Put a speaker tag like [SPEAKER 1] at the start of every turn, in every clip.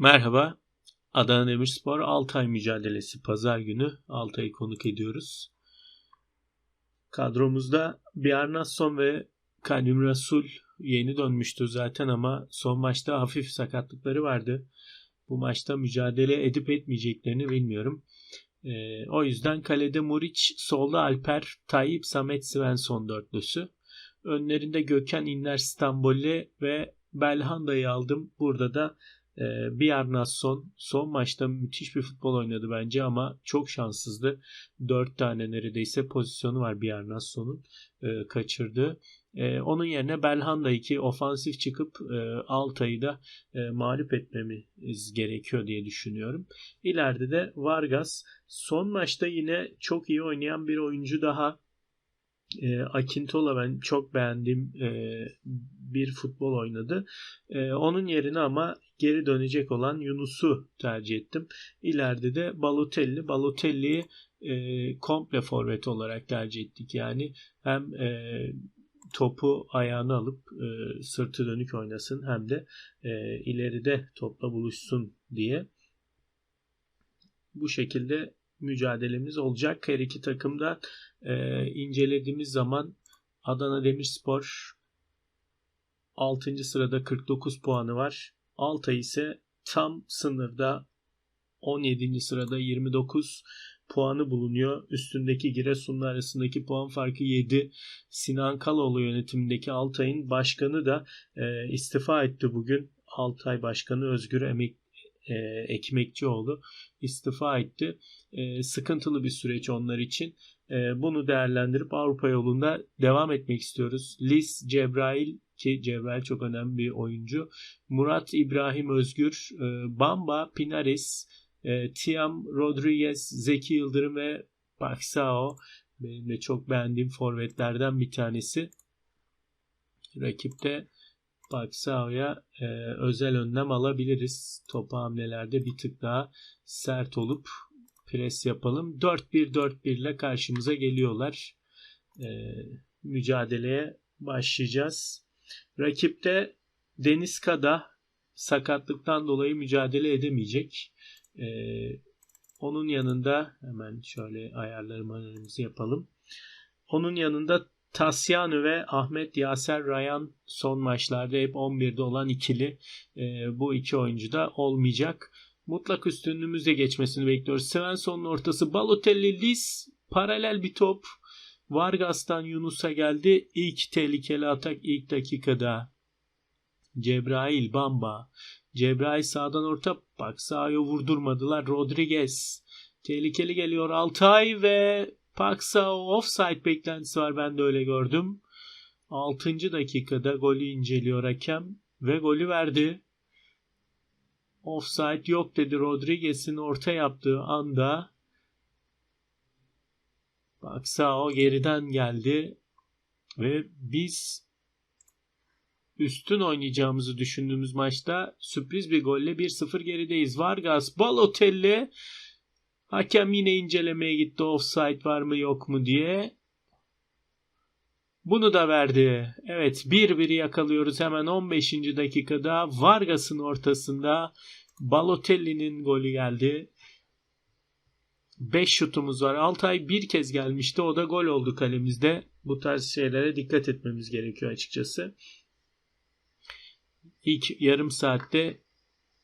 [SPEAKER 1] Merhaba. Adana Demirspor Altay mücadelesi pazar günü Altay'ı konuk ediyoruz. Kadromuzda Bjarnason ve Kadim Rasul yeni dönmüştü zaten ama son maçta hafif sakatlıkları vardı. Bu maçta mücadele edip etmeyeceklerini bilmiyorum. Ee, o yüzden kalede Muriç, solda Alper, Tayyip, Samet, Svensson dörtlüsü. Önlerinde Gökhan İnler, Stambolle ve Belhanda'yı aldım. Burada da e, Bjarnason son maçta müthiş bir futbol oynadı bence ama çok şanssızdı. 4 tane neredeyse pozisyonu var Bjarnason'un e, kaçırdığı. E, onun yerine Belhanda 2 ofansif çıkıp e, Altay'ı da e, mağlup etmemiz gerekiyor diye düşünüyorum. İleride de Vargas son maçta yine çok iyi oynayan bir oyuncu daha e, Akintola ben çok beğendiğim e, bir futbol oynadı. E, onun yerine ama geri dönecek olan Yunus'u tercih ettim. İleride de Balotelli. Balotelli'yi e, komple forvet olarak tercih ettik. Yani hem e, topu ayağına alıp e, sırtı dönük oynasın hem de e, ileride topla buluşsun diye. Bu şekilde mücadelemiz olacak. Her iki takımda e, incelediğimiz zaman Adana Demirspor 6. sırada 49 puanı var. Altay ise tam sınırda 17. sırada 29 puanı bulunuyor. Üstündeki Giresun'la arasındaki puan farkı 7. Sinan Kaloğlu yönetimindeki Altay'ın başkanı da e, istifa etti bugün. Altay Başkanı Özgür Emek e, Ekmekçioğlu istifa etti. E, sıkıntılı bir süreç onlar için. E, bunu değerlendirip Avrupa yolunda devam etmek istiyoruz. Liz Cebrail ki Cebrail çok önemli bir oyuncu. Murat İbrahim Özgür, e, Bamba Pinares, e, Tiam Rodriguez, Zeki Yıldırım ve Paxao benim de çok beğendiğim forvetlerden bir tanesi. Rakipte Paksao'ya e, özel önlem alabiliriz. Topa hamlelerde bir tık daha sert olup pres yapalım. 4-1-4-1 ile karşımıza geliyorlar. E, mücadeleye başlayacağız. Rakipte Denizka'da sakatlıktan dolayı mücadele edemeyecek. E, onun yanında hemen şöyle ayarlarımızı yapalım. Onun yanında Tasyanu ve Ahmet Yaser Rayan son maçlarda hep 11'de olan ikili. E, bu iki oyuncu da olmayacak. Mutlak üstünlüğümüzle geçmesini bekliyoruz. Svensson'un ortası Balotelli Lis paralel bir top. Vargas'tan Yunus'a geldi. İlk tehlikeli atak ilk dakikada. Cebrail Bamba. Cebrail sağdan orta bak sağa vurdurmadılar. Rodriguez. Tehlikeli geliyor Altay ve Paksa offside beklentisi var ben de öyle gördüm. 6. dakikada golü inceliyor hakem ve golü verdi. Offside yok dedi Rodriguez'in orta yaptığı anda Paksao geriden geldi ve biz üstün oynayacağımızı düşündüğümüz maçta sürpriz bir golle 1-0 gerideyiz. Vargas, Balotelli Hakem yine incelemeye gitti offside var mı yok mu diye. Bunu da verdi. Evet bir biri yakalıyoruz hemen 15. dakikada Vargas'ın ortasında Balotelli'nin golü geldi. 5 şutumuz var. Altay bir kez gelmişti. O da gol oldu kalemizde. Bu tarz şeylere dikkat etmemiz gerekiyor açıkçası. İlk yarım saatte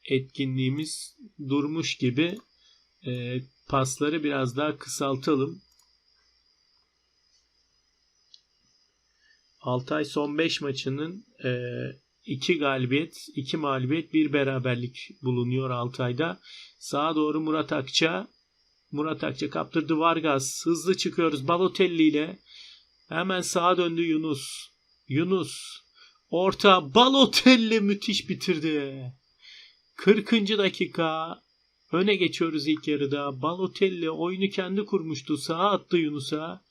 [SPEAKER 1] etkinliğimiz durmuş gibi. E, pasları biraz daha kısaltalım. Altay son 5 maçının 2 e, galibiyet, 2 mağlubiyet, 1 beraberlik bulunuyor Altay'da. Sağa doğru Murat Akça. Murat Akça kaptırdı Vargas. Hızlı çıkıyoruz Balotelli ile. Hemen sağa döndü Yunus. Yunus. Orta Balotelli müthiş bitirdi. 40. dakika Öne geçiyoruz ilk yarıda. Balotelli oyunu kendi kurmuştu. Sağa attı Yunus'a.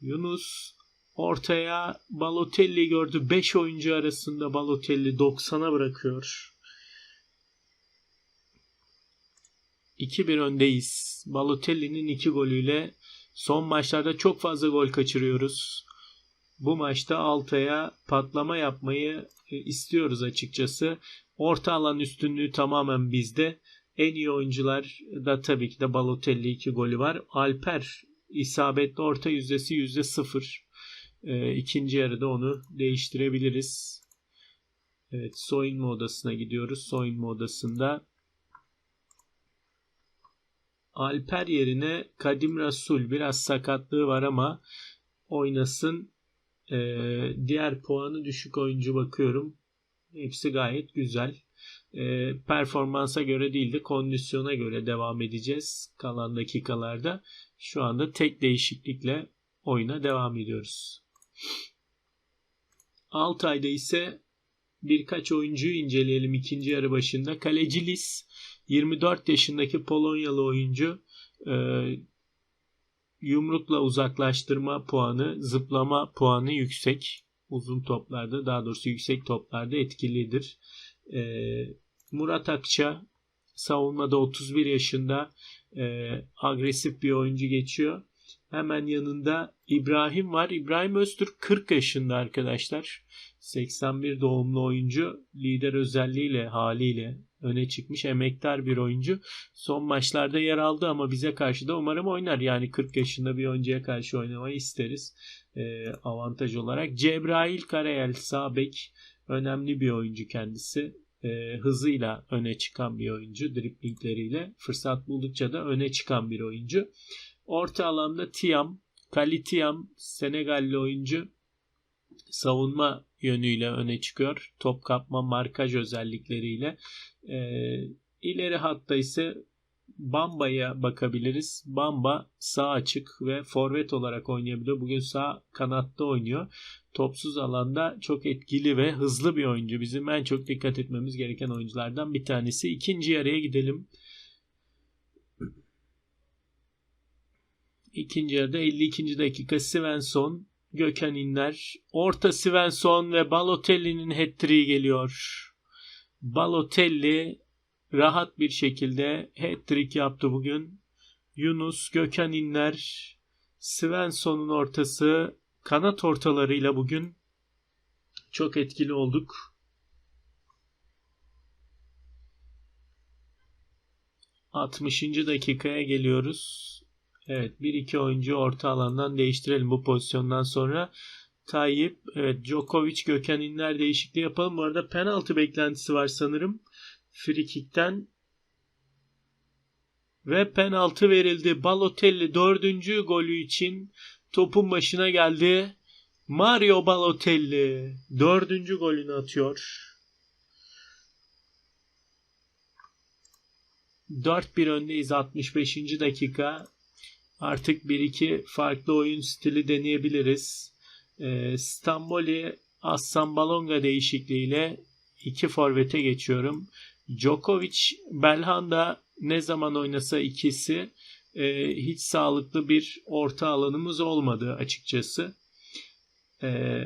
[SPEAKER 1] Yunus ortaya Balotelli gördü. 5 oyuncu arasında Balotelli 90'a bırakıyor. 2-1 öndeyiz. Balotelli'nin 2 golüyle son maçlarda çok fazla gol kaçırıyoruz. Bu maçta Altay'a patlama yapmayı e, istiyoruz açıkçası. Orta alan üstünlüğü tamamen bizde. En iyi oyuncular da tabii ki de Balotelli 2 golü var. Alper isabetli orta yüzdesi yüzde sıfır. E, ikinci yarıda onu değiştirebiliriz. Evet soyunma odasına gidiyoruz. Soyunma odasında Alper yerine Kadim Rasul biraz sakatlığı var ama oynasın. Ee, diğer puanı düşük oyuncu bakıyorum. Hepsi gayet güzel. Ee, performansa göre değil de kondisyona göre devam edeceğiz kalan dakikalarda. Şu anda tek değişiklikle oyuna devam ediyoruz. Altay'da ise birkaç oyuncuyu inceleyelim ikinci yarı başında. Kaleci Lis 24 yaşındaki Polonyalı oyuncu e, yumrukla uzaklaştırma puanı, zıplama puanı yüksek. Uzun toplarda daha doğrusu yüksek toplarda etkilidir. E, Murat Akça savunmada 31 yaşında e, agresif bir oyuncu geçiyor. Hemen yanında İbrahim var. İbrahim Öztürk 40 yaşında arkadaşlar. 81 doğumlu oyuncu. Lider özelliğiyle, haliyle öne çıkmış emektar bir oyuncu. Son maçlarda yer aldı ama bize karşı da umarım oynar. Yani 40 yaşında bir oyuncuya karşı oynamayı isteriz. E, avantaj olarak. Cebrail Karayel sağ bek önemli bir oyuncu kendisi. E, hızıyla öne çıkan bir oyuncu. Driplingleriyle fırsat buldukça da öne çıkan bir oyuncu. Orta alanda Tiam, Kali Tiam Senegalli oyuncu savunma yönüyle öne çıkıyor. Top kapma, markaj özellikleriyle. E, ileri hatta ise Bamba'ya bakabiliriz. Bamba sağ açık ve forvet olarak oynayabiliyor. Bugün sağ kanatta oynuyor. Topsuz alanda çok etkili ve hızlı bir oyuncu. Bizim en çok dikkat etmemiz gereken oyunculardan bir tanesi. İkinci yarıya gidelim. İkinci yarıda 52. dakika Svensson, Gökhan İnler, orta Svensson ve Balotelli'nin hat-trick'i geliyor. Balotelli rahat bir şekilde hat-trick yaptı bugün. Yunus, Gökhan İnler, Svensson'un ortası kanat ortalarıyla bugün çok etkili olduk. Altmışıncı dakikaya geliyoruz. Evet bir iki oyuncu orta alandan değiştirelim bu pozisyondan sonra. Tayyip, evet Djokovic, Gökhan İnler değişikliği yapalım. Bu arada penaltı beklentisi var sanırım. Frikik'ten ve penaltı verildi. Balotelli dördüncü golü için topun başına geldi. Mario Balotelli dördüncü golünü atıyor. 4-1 öndeyiz 65. dakika. Artık bir iki farklı oyun stili deneyebiliriz. E, Stamboli Assan Balonga değişikliğiyle iki forvete geçiyorum. Djokovic, Belhanda ne zaman oynasa ikisi e, hiç sağlıklı bir orta alanımız olmadı açıkçası. E,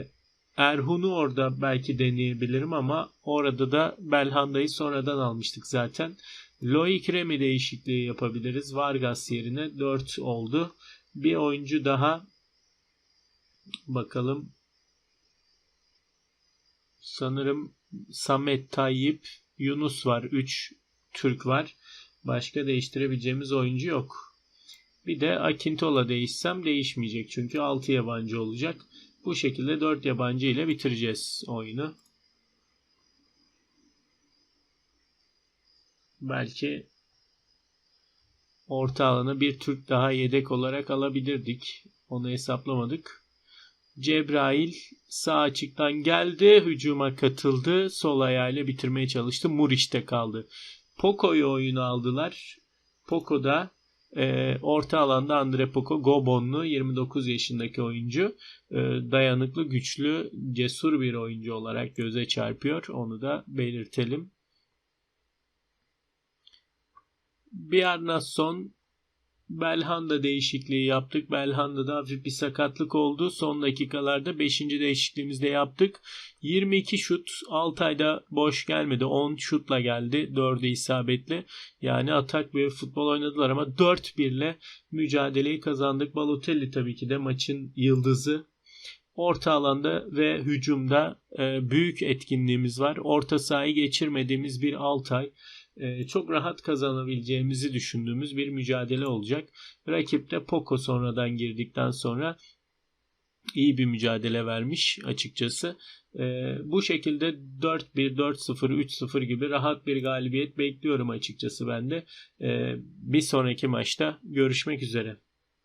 [SPEAKER 1] Erhun'u orada belki deneyebilirim ama orada da Belhanda'yı sonradan almıştık zaten. Loic Remy değişikliği yapabiliriz. Vargas yerine 4 oldu. Bir oyuncu daha bakalım. Sanırım Samet Tayyip, Yunus var. 3 Türk var. Başka değiştirebileceğimiz oyuncu yok. Bir de Akintola değişsem değişmeyecek. Çünkü 6 yabancı olacak. Bu şekilde 4 yabancı ile bitireceğiz oyunu. Belki orta alanı bir Türk daha yedek olarak alabilirdik. Onu hesaplamadık. Cebrail sağ açıktan geldi. Hücuma katıldı. Sol ayağıyla bitirmeye çalıştı. Muriç'te kaldı. Poco'yu oyunu aldılar. Poco da e, orta alanda Andre Poco Gobonlu 29 yaşındaki oyuncu. E, dayanıklı, güçlü, cesur bir oyuncu olarak göze çarpıyor. Onu da belirtelim. Bjarnason Belhanda değişikliği yaptık. Belhanda'da hafif bir sakatlık oldu. Son dakikalarda 5. değişikliğimizde yaptık. 22 şut 6 ayda boş gelmedi. 10 şutla geldi. 4'ü isabetli. Yani atak bir futbol oynadılar ama 4-1 ile mücadeleyi kazandık. Balotelli tabii ki de maçın yıldızı. orta alanda ve hücumda e, büyük etkinliğimiz var. Orta sahayı geçirmediğimiz bir Altay. E, çok rahat kazanabileceğimizi düşündüğümüz bir mücadele olacak. Rakip de Poco sonradan girdikten sonra iyi bir mücadele vermiş açıkçası. E, bu şekilde 4-1, 4-0, 3-0 gibi rahat bir galibiyet bekliyorum açıkçası ben de. E, bir sonraki maçta görüşmek üzere.